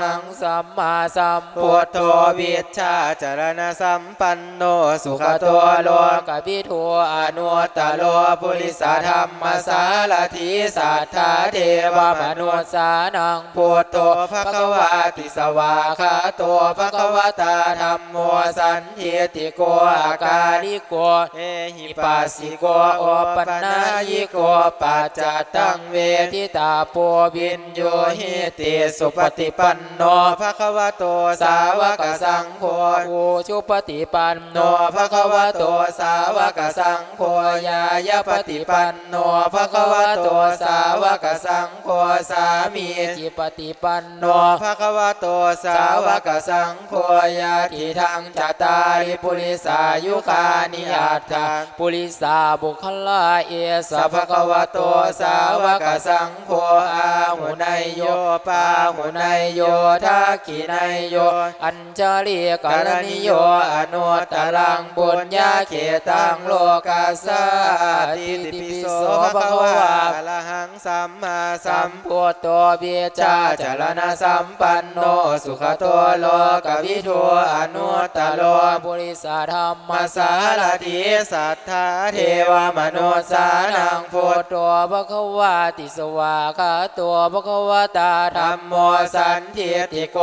หังสัมมาสัมพุทโธวิวิชชาจารณสัมปันโนสุขตัวโลกพิทูอนุตตโลปุริสธรรมสารถีสัทธาเทวมนุสานังพุทโธภควาติสวาคาโตภควตาธรรมโมสันเทติโกอาการิโกเอหิปัสสิโกโอปัปันนานายิยิโกโกปัจจตังเวทิตาโปวินโยหิติสุปฏิปันโนภะคะวะโตสาวกสังโฆอุชุปฏิปันโนภะคะวะโตสาวกสังโฆยายาปฏิปันโนภะคะวะโตสาวกสังโฆสามีจิปฏิปันโนภะคะวะโตสาสาววกกสังโฆยาทิทังจตาริปุริสายุคานิอัตถาปุริสาบุคลาเอสะภะคะวะโตสาวกสังโฆอาหุนายโยปาหุนายโยทักขินายโย อัญชลีกรณิโยอนุตตรังบุญญาเขตังโลกาสาติติปิโสภะควะอะระหังสัมมาสัมพุทโธเบจาจารณสัมปันโนสุขโตโลกวิทูอนุตตโลบุริสธรรมสาสารติสัทธาเทวมนุสานังพุทโธภควาติสวาคาตัวภะควตาธรรมโมสันทิติโก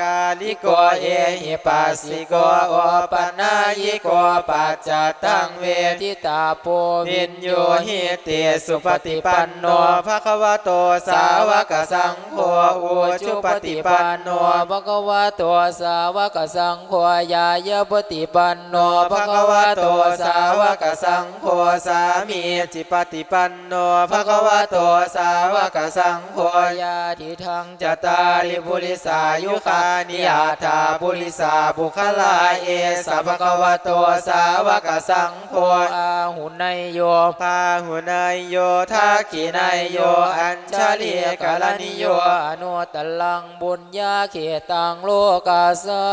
กาลิโกโกเอหิปัสสิโกโกอปนายิโกปัจจตังเวทิตาโปวิวินโยหิเตเตสุสุปฏิปันโนภะคะวะโตสาสาวกสังโฆอุอุชุปฏิปันโนภะคะวะโตสาวกสังโฆยายาปฏิปันโนภะคะวะโตสาวกสังโฆสามีจิปฏิปันโนภะคะวะโตสาวกสังโฆยาทิทังจตาริปุริสายุคานิอาถาปุริสาบุคลาเอสะภะคะวะโตสาวกสังโฆอาหุนายโยพาหุนายโยทักขินายโยอัญชลีกาลนิโยอนุตตลังบุญญาเขตังโลกาสา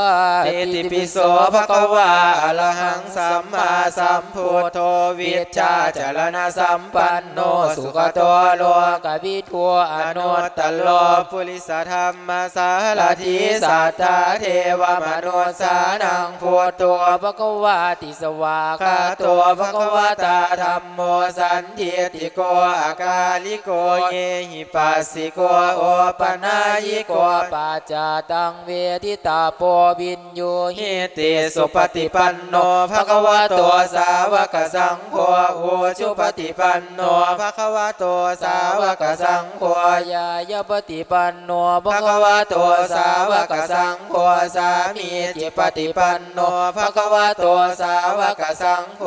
เอติปิโสภะคะวะอะระหังสัมมาสัมพุทโธวิชชาจารณสัมปันโนสุขโตโลกวิทัวออนุนุตตตตโลโลปุริสธรรมสารถิสัทธาเทวมนุษย์สานังพุทโธภะคะวาติสวาคาตโตภะภะควาตาธรรมโมสันนทิติโกอากาลิโกเยหิปัสสิโกโอปนายิโกปัจจตังเวทิตาโปวินโยหิติสุปฏิปันโนภะคะวะโตสาวกสังโฆอุชุปฏิปันโนภะคะวะโตสาวกสังโฆยายปฏิปันโนภะภะควะวะโตโตสาววกกสัสังโฆสามีมีจิปฏิปันโนภะคะวะโตโตสาววกกสัสังโฆ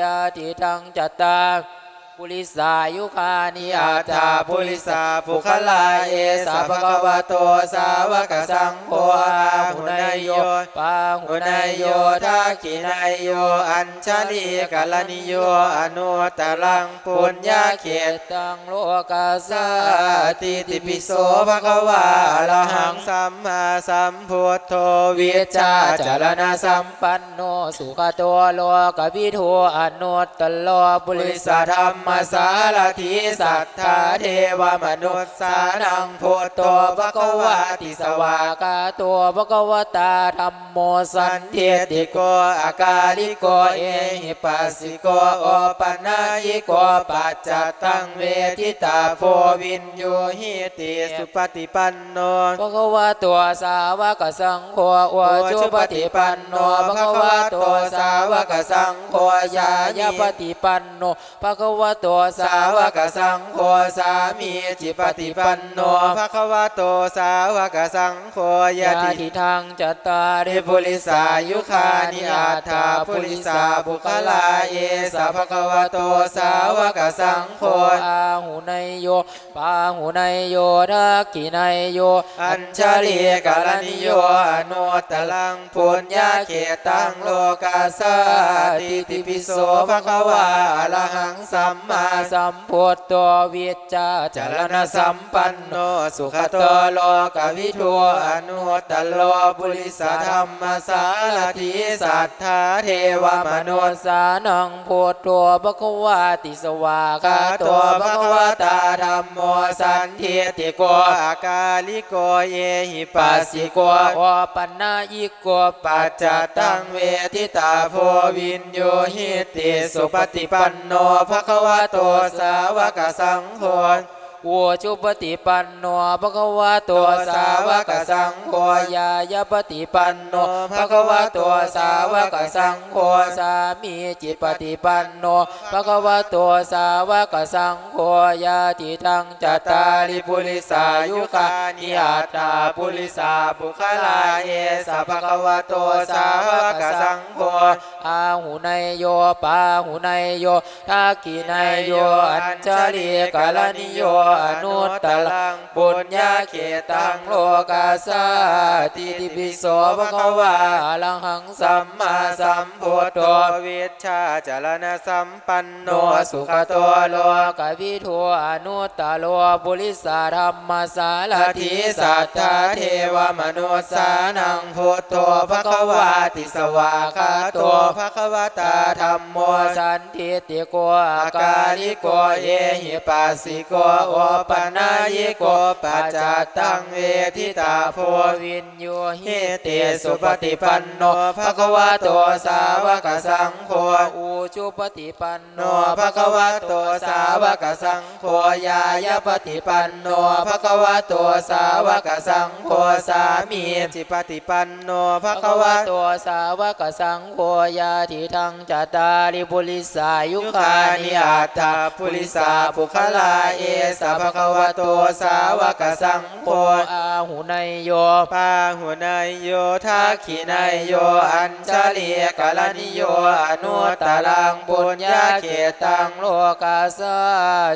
ยาติทังจัตตา ปุริสายุคานิอาตาปุริสาสาปุคลาเอสาภะภะควโตสาวกสังโฆอาหุนายโยปาหุหุนายโยทักขินายโยอัญชลีกาลนิโยอนุตรังปุญญาเขตตังโลกาสาสติติปิโสภะควะอะระหังสัมมาสัมพุทโธวิวิชชาจาจารณสัมปันโนสุขตัวโลกวิทูอนุตตโลปุปุริสธรรมมสาสารรถิสัทธาเทวมนุษย์สานังงพุทโตโตภะะควะวะติสวากาตัวภะควตาธรรมโมสันเทติโกอากาลิโกเอหิปัสสิโกโอปนายิโกปัจจตังเวทิตาโพวินโยหิติสุปฏิปันโนภะควะตัวสาวกสังโฆวจุปฏิปันโนภะควะตัวสาวกสังโฆยายาปฏิปันโนภะคะวะตัวสาสาววกกสัสังงโฆโฆสาสามีมีจิจิปปฏิฏิปัปันนโนโนภะคะวะโตสาวกสังโฆยายะติติทางจัตตาริริปุปุริริสาสายุยุคาคานินิอาอาถาถาปุปุริริสาสาบุบุคคลาลาเอเอสาสาภะภะคะคะวะวะโตโตสาสาววกกสัสังงโฆโฆอาหุนายโยปาหุนายโยทักขินายโยอัญชลีกาลนิโยอนุตตลังปุญญาเขตังโลกาสาติติปิโสภะคะวะอะระหังสัมมาสัมพุทโตวิจจาจารณสัมปันโนสุขโตโลกวิทูอนุตโลปุริสธรรมสารถิสัทธาเทวมนุสานังพุทโธภะควาติสวากาตัวภควตาตาธรรมโมสันเทเทติติโกโกอากาลิโกเยหิปัสสิโกโอปันนายิโกปัจจตังเวทิตาโพวินโยหิติสุปฏิปันโนภควะโตสาวกสังโฆ โอจุปฏิปันโนภะคะวะโตสาวกสังโฆยายาปฏิปันโนภะคะวะโตสาวกสังโฆสามีจิตปฏิปันโนภะคะวะโตสาวกสังโฆยาติทังจัตตาริปุริสายุคานิอัตาปุริสาบุคลาเยสัพพะคะวะโตสาวกสังโฆอาหุนยโยปาหุนยโยทักขินยโยอัญชลีกาลนิโยอนุตตลังปุญญาเขตังโลกาสาติติปิโสภะควาอรหังสัมมาสัมพุทโธวิชชาจารณสัมปันโนสุขโตโลกวิทูอนุตตโลบุริสาธรรมสารทิสัทธาเทวมนุสสานังพุทโธภะควาติสวาคาโตภะคะวะตาตาธรรมโมสันทิติโกอากาลิโกเอหิปัสสิโกโอปัญญายโกปัจจตังเวทิตาโพวินโยหิเตสุปฏิปันโนภะคะวะโตสาวกสังโฆอุจุปฏิปันโนภะคะวะโตสาวกสังโฆยายาปฏิปันโนภะคะวะโตสาวกสังโฆสามีจิปฏิปันโนภะคะคะวะวะโตสาวกสังโฆยาทิทังจัตตาริปุริสายุยุคานิอัตตาปุริสาสาปุคลาเอสาภะภะคะคะวะวะโตโตสาสาววกกสัสังงโฆโฆอาหุนยโยปาหุนายโยทักขินายโยอัญชลีกาลนิโยอนุตตรังปุญญาเขตังโลกาสา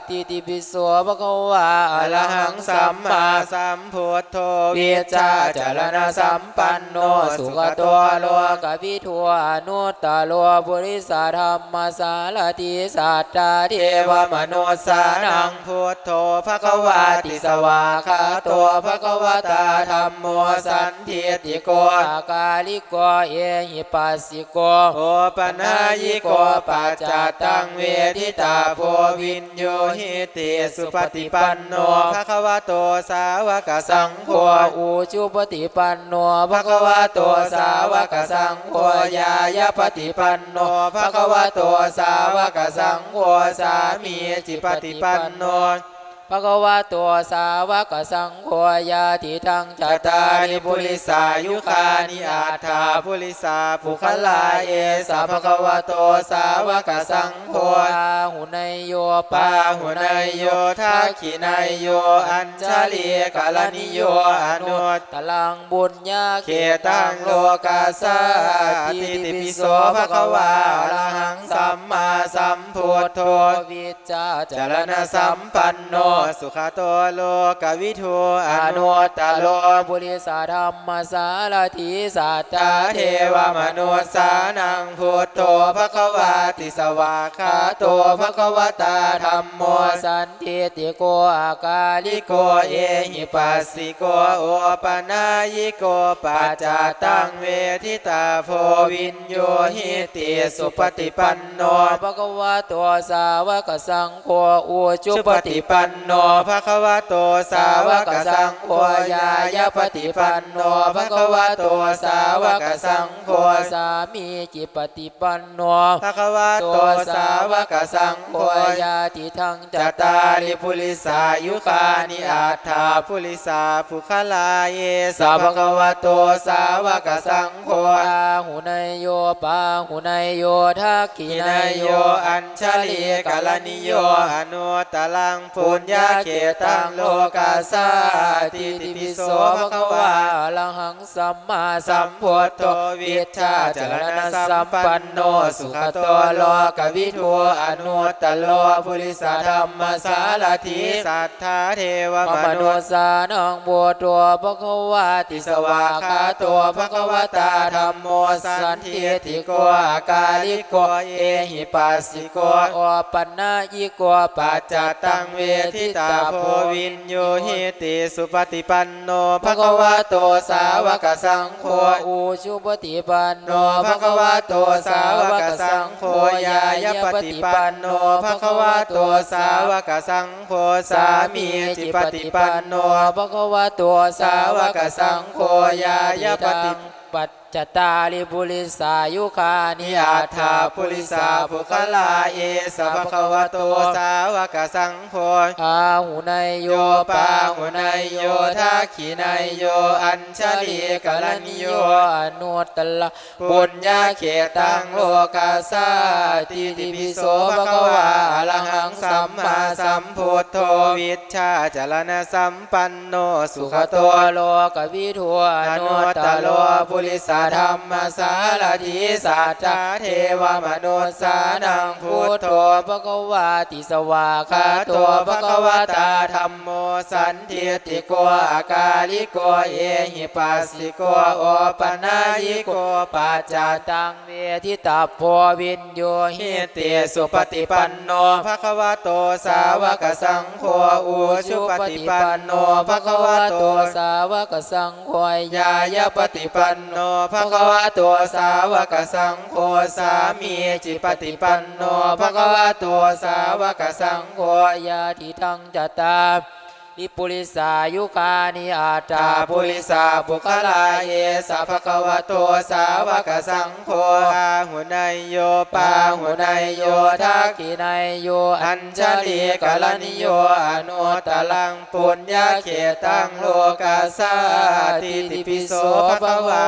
ติติปิโสภะคะวะออรรหัหังงสัสัมมมามาสัมพุทโธเวชาจารณสัมปันโนสุขโตโลกวิทูอนุตตโลบุริสธรรมสารติสัตตาเทเทววมมนุนุสสสาสานันังงพุทโธภะคะวาวะติสวาวาคาโตภะภะคะวตาธรรมโมสันทิติโกโกอากาลิโกเอหิปัสสิโกโอปนายิโกปัจจตังเวทิตาโพวินโยหิติสุปฏิปันโนภะคะวะโตสาวกสังโฆอุจุปฏิปันโนภะคะวะโตสาวกสังโฆยายาปฏิปันโนภะคะวะโตสาวกสังโฆสามีจิปฏิปันโน ภะคะวะโตสาวกสังโฆยาติทังจัตตาริปุริสายุคานิอัตถาปุริสาปุคลาเอสะสะภะภะคะคะวะตโตสาวกสังโฆอาหุนยโยปาหุนายโยทักขินานายโยอัญชลีลีกากาลนิโยอนุตตลังบุญญาเขตังโลกาสาสาติติติปิโสโสภะภะคะคะวาวาอรหังสัมมาสัมพุททโธวิจาจจารณสัมปันโนสุขโตโลกวิทูอนุตตโลบุริสธรรมสารทิสัตตเทวมนุสานังพุทโธภะภะควาติสวาวาคาโตโตภะภะควตาตาธรรมมโมสันทิติโกอากาลิโกเอหิปัสสิโกโอปนายิโกปัจจตังเวทิตาโพวินโยหิติสุปฏิปันโนภะควะโตสาวกสังโฆอุจุปฏิปันโนโนภะคะวะโตสาวกสังโฆยายาปฏิปันโนภะคะวะโตสาวกสังโฆสามีจิปฏิปันโนภะคะวะโตสาวกสังโฆยาติทังจจัตตาตาริริปุปุริริสาสายุยุคาคานินิอาอาถาถาปุริสาภุคลาเยสัสัพพพะพะวะวะโตโตสาสาววกกสัสังงโฆโฆอาหุนยโยปาหุนยโยทักขิกินานายยโยโยอัอัญญชชลีลีกากาลลนินิโยโยอนุตตลังปุญญาเขตังโลกาสาติติปิโสภคะวาอรหังสัมมาสัมพุทโธวิวิชาชาจจรณณสัมปันโนสุขโตโตโลกวิทูทูอนุตตโลภุริสาธรรมมสาสารรทิสัทธาเทวมนุสานังโบตัวภคะวาติสวาคาโตภคะวตาธรรมโมสันทิติโกกาลิโกเอหิปัสสิโกอปันนายิโกปัปัจจตังเวเวทิทิตาตาโพโพวิวินนโยโยหิหิติติสุปฏิปันโนภะภะคะคะวะวะโตโตสาวกสังโฆอุชุปฏิปันโนโนภะคะวะโตสาวกสังโฆยายปฏิปันโนภะคะวะโตสาวกสังโฆสามีจิปฏิปันโนภะคะวะโตสาวกสังโฆยายปฏิปัจ จตาริบุริสายุคานิอาอาถาถาปุปุริสาภุคลาเอสภคะวโตสาวกสังโฆอาหุนายโยปาหุนายโยทักขินายโยอัญชลีกกรรณิณิโยอนุตตละปุญญาเขตังโลกาสาติติปิโสภะควาอะรหังสัมมาสัมพุทโธวิชชาจรณะสัมปันโนสุขโตตัวโลกวิทัวออนุตตตตโลโลปุปุริสาธธรรรรมมสาสารรทิทิสัสัจจจจะเทเทววมมนุนุษษสาสานันังงพุพุททโธโธภะคะวาติสวาคาคาโตโตภะภะคะคะวะวะตาตาธธรรรรมมโมโมสัสันนทิทิติติโกโกอาอาากกาลิลิโกโกเอเอหิหิปัปัสสสิสิโกโกโอโอปปนานายิยิโกโกปัปัจจจาจาตัตังงเวทิตาโพวินโยเฮหิเตสุปฏิปันโนภะคะวะโตสาวกสังโฆอุชุปฏิปันโนภะคะวะโตสาวกสังโฆยายปฏิปันโนภะคะวะโตสาวกสังโฆสามีจิปฏิปันโนภะคะวะโตสาวกสังโฆยาทิทังจตา ลิปุริสายุคานิอาตาปุริสาปุคลาเยสัพพะคะวะโตสาวกสังโฆอาหุนายโยปาหุนายโยทักขินายโยอัญชลีกรณิโยอนุตตลังปุญญาเขตังโลกาสาติติปิโสภะคะวา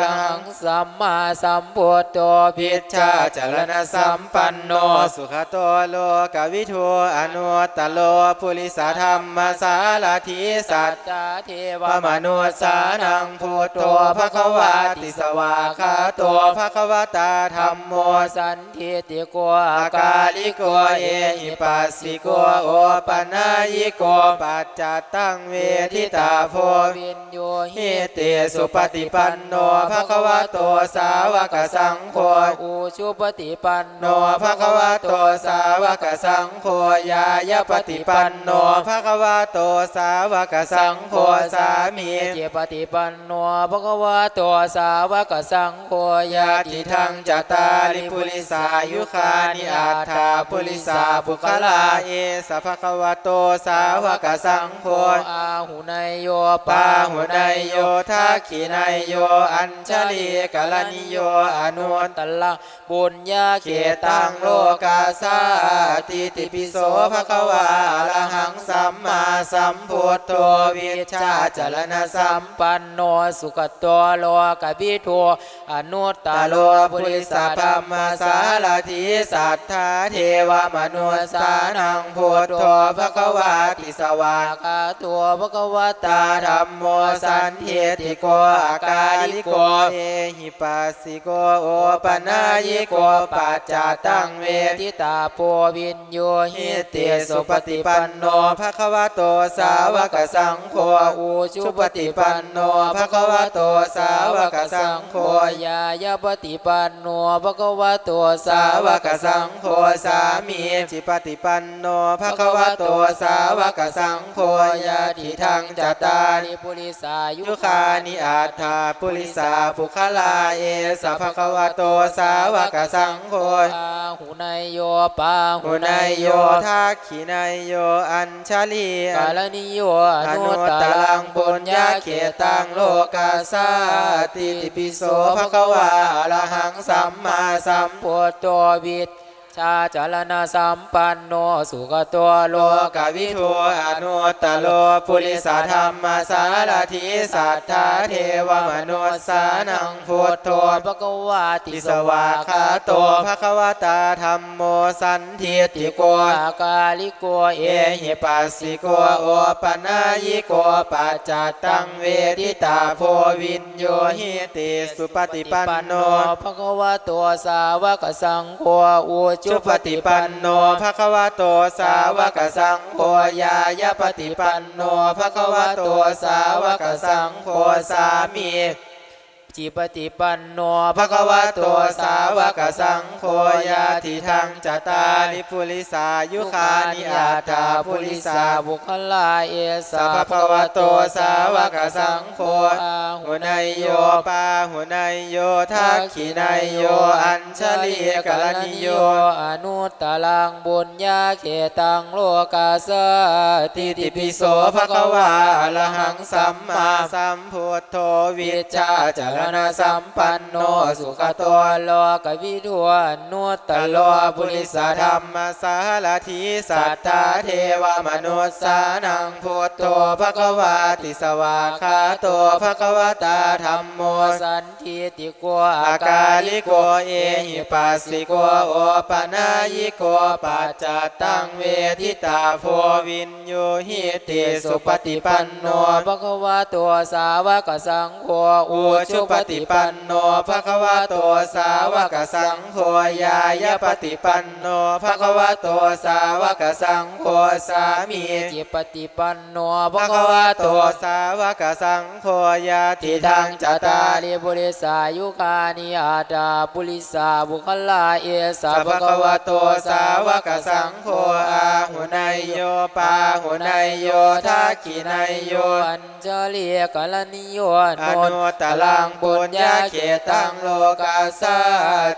หลังสัมมาสัมพุทโธพิชชาจรณสัมปันโนสุขโตโลกวิทูอนุตตโลปุริสธรรมสารทิสัจจเทวมนุษสานังพุทโธภะควาติสวาคาโตภะควตาธรรมโมสันทิติโกอากาลิโกเอหิปัสสิโกโอปนายิโกปัจจตังเวทิตาโพวินโยเฮเตสุปฏิปันโนภะควโตสาวกสังโฆอุชุปฏิปันโนภะควโตสาวกสังโฆยายปฏิปันโนภะคะวะโตสาวกสังโฆสามีเจปฏิปันโนภะคะวะโตสาวกสังโฆยาติทังจตาริปุริสายุคานิอัฏฐาปุริสาปุคลาเอสะภะคะวะโตสาวกสังโฆอาหุนายโยปาหุนายโยทักขินายโยอัญชลีกรณิโยอนุตตละบุญญาเขตังโลกาสาติติปิโสภะคะวาอะระหังสัมมาสัมพุทโธวิชาจรณสัมปันโนสุขตัวโลกวิทูอนุตตาโลโลปุริสสธรรมสารทิสัทธาเทวมนุษสานังพุทโธภะควาติสวาคาตัวภะควตาธรรมโมสันเทติโกอากาลิโกเอหิปัสสิโกโอปนายิโกปัจจาตังเวทิตาโปวินโยหิเตสุปฏิปันโนภะควโตสาวกสังโฆอุชุปฏิปันโนภะภะควโตสาววกกสัสังโฆยายาปฏิปันโนภะควโตสาสาววกกสัสังโฆสามีจิปฏิปันโนภะควโตสาวกสังโฆยาทิทังจตาริปุริสายุคานิอาถาปุริสาปุคลาเอสะภควโตสาวกสังโฆอาหุนายโยปาหุนายโยทักขินายโยอัญชลีลนิโยอนุนุตตตตลังปุญญาเขตังโลกาสาสาติติติปิโสภะคะวาลาอะหังสัมมาสัมพุทโตวิช ชาจารณสัมปันโนสุขตัวโลโลกกวิวิทูทูออนุนุตตตตโลโลปุปุริริสาสธธรรรรมมสาสารรทิทิสัสัททธาธาเทเทววมมนุนุษษสาสานันังงพุพุททโธโธภะคะวาติติสสวาวาคาคาโตโตภะคะวตาธรรมโมสันทิติโกอากาลิโกเอเอหิหิปัสสิโกโอปนายิโกปัจจตังเวทิตาโพวินโยหิติสุปฏิปันโนภะคะวะโตสาวกสังโฆอุจุจุปปฏิปันโนภะคะวะโตสาวกสังโฆยายปฏิปันโนภะคะวะโตสาวกสังโฆสามี จิปฏิปันโนภะคะวะโตสาวกสังโฆยาติทังจตาริปุริสายุคานิอาตาปุริสาบุคลาเอสะสัพพะวะโตสาวกสังโฆอาหุนายโยปาหุนายโยทักขินายโยอัญชลีกรณิโยอนุตตลังบุญญาเขตังโลกาสติติปิโสภะคะวะอะรหังสัมมาสัมพุทโธวิจจาจารรณณสัสัมมปัปันนโนโนสุสุขขตัตัววโลกวิทัวนุตตตโลโลบุบุริริสสธธรรรรมมสารถีสัทธาเทวมนุษย์สานังพุทโธภะคะวาติสวาคาโตภะคะวตาธรรมโมสันทิติโกอากาลิโกเอหิปัสสิโกโอปนายิโกปัจจตังเวทิตาโพวินโยหิติสุปฏิปันโนภะคะวะตัวสาวกสังโฆอุชุปฏิปันโนภะคะวะโตสาวกสังโฆยายปฏิปันโนภะคะวะโตสาวกสังโฆสามีจิปฏิปันโนภะคะวะโตสาวกสังโฆยาติทังจตาลิบุริสายุคานิอาตาปุริสาบุคลาเอสะสัพพะวะโตสาวกสังโฆอาหุนายโยปาหุนายโยทักขินายโยอัญจลีกลนิโยอนุตตลังปุญญาเขตังโลกาสา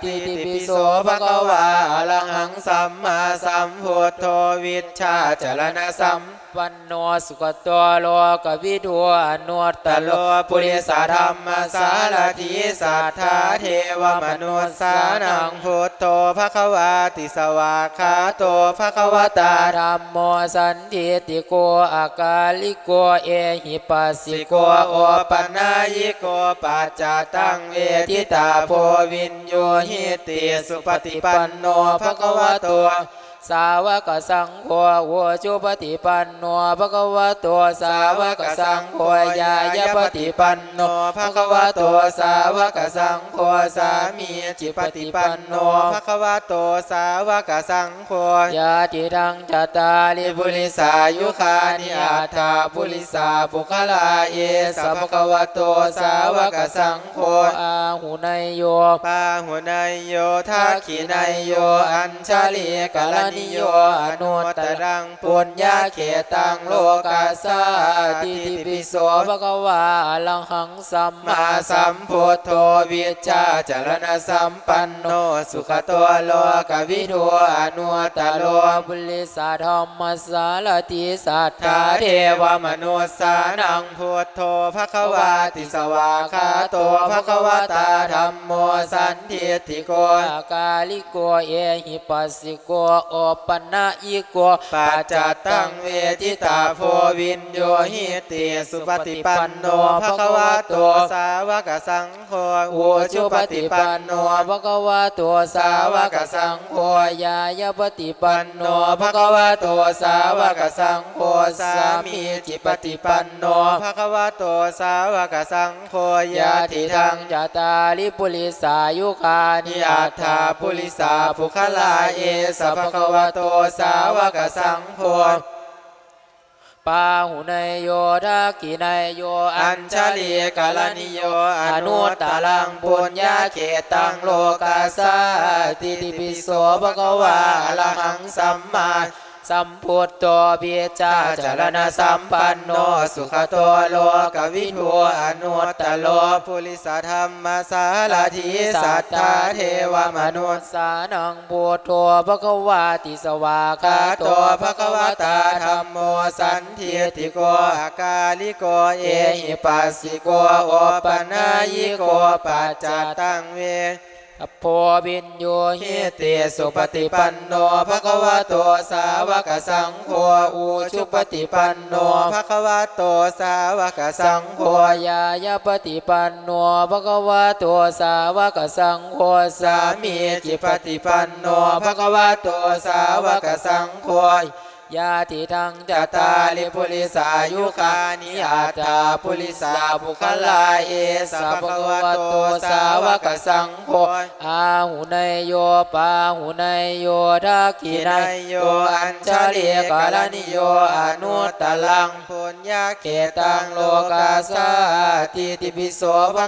ติติปิโสภะคะวาอะรหังสัมมาสัมพุทโธวิชชาจรณะสัม ปันโนสุขตัวโลกวิทัวอนุตตตโลปุริสธรรมสารถีสัทธาเทวมนุษย์สานังพุทโธภะควาติสวาคาโตภะคะวตาธรรมโมสันทิติโกอากาลิโกเอหิปัสสิโกโอปัญายิโกปัจจตังเวทิตาโพวินโยหิติสุปฏิปันโนภะควะโต สาวกสังโฆโวจุปฏิปันโนภะคะวะโตสาวกสังโฆยายปฏิปันโนภะคะวะโตสาวกสังโฆสามีจิปฏิปันโนภะคะวะโตสาวกสังโฆยาติทังจตาลิบุริสายุคานิอาอาถาถาปุปุริสาสาบุคลาลาเอสัสัพพพะพะวะโตสาวกสังโฆอาหุนายโยปาหุนายโยทักขินายโยอัญชลีกาลนิโยอนุตรังปุญญาเขตังโลกาสาติติปิโสภะคะวาลังหังสัมมาสัมพุทโธวิชาจรณสัมปันโนสุขตัวโลกวิทูอนุตตโลบุริสาธรรมสารติสัทธาเทวมนุสานังพุทโธภควาติสวาคาโตภควตาธรรมโมสันทิติโกกาลิโกเอหิปัสสิโกโอปันนะยิโกปัจจตังเวทิตาโพวินโยหิติสุปฏิปันโนภควาโตสาวกสังโฆโออุจุชุปปฏิฏิปัปันนโนโนภะคะวะโตสาวกสังโฆยายปฏิปัปันนโนโนภะภคะควะวโตโตสาสาววกกสัสังงโฆโฆสาสามีมีจิจิปปฏิฏิปัปันนโนโนภควโตสาวกสังโฆยายาติติทัทังงจตาลิปุริสายุคานินิอาอาถาถาปุปุริริสาสาภุภุคคลาลาเอเอสัสัพพพะพคะคะวะวโตสาวกสังโฆปาหุนโยทากีในโย อัญชลีกาลนิโย อนุตตะลังปุญญาเขตังโลกาสัตติปิโสภะกวาลังสัมมา สัมพุทโตเบียจาจาจาจรณสัมปันโนสุขโตโตโลกวิทัทัววอนุตตโลโลปุริสธรรมสารถีสัทธาเทวมนุษสานังพุทโธภะควาติสวาคาโตโตภะภะควตาตาธรรมโมสันนทิติโกโกอาอากาลิโกเอหิปัสสิโกโอปนายิโกปัจจตังเว อโพบินโยหิหิติสุปฏิปันโนภะคะวะโตสาวกสังโฆอุชุปฏิปันโนภะคะวะโตสาวกสังโฆโอยายปฏิปันโนภะคะวะโตสาวกสังโฆสามีจิปฏิปันโนภะคะวะโตสาวกสังโฆ ยาติทังจตาลิปุปุริสายุคานิอาตาปุปุริสาบุคลาเอสัพพะวะโตสาวกสังโฆอาหุนยโยปาหุนยโยทักขิกินยโยอัญชลีกาลนิโยอนุตตลังปุญญาเกตังโลกาสาติติปิโสภะภะ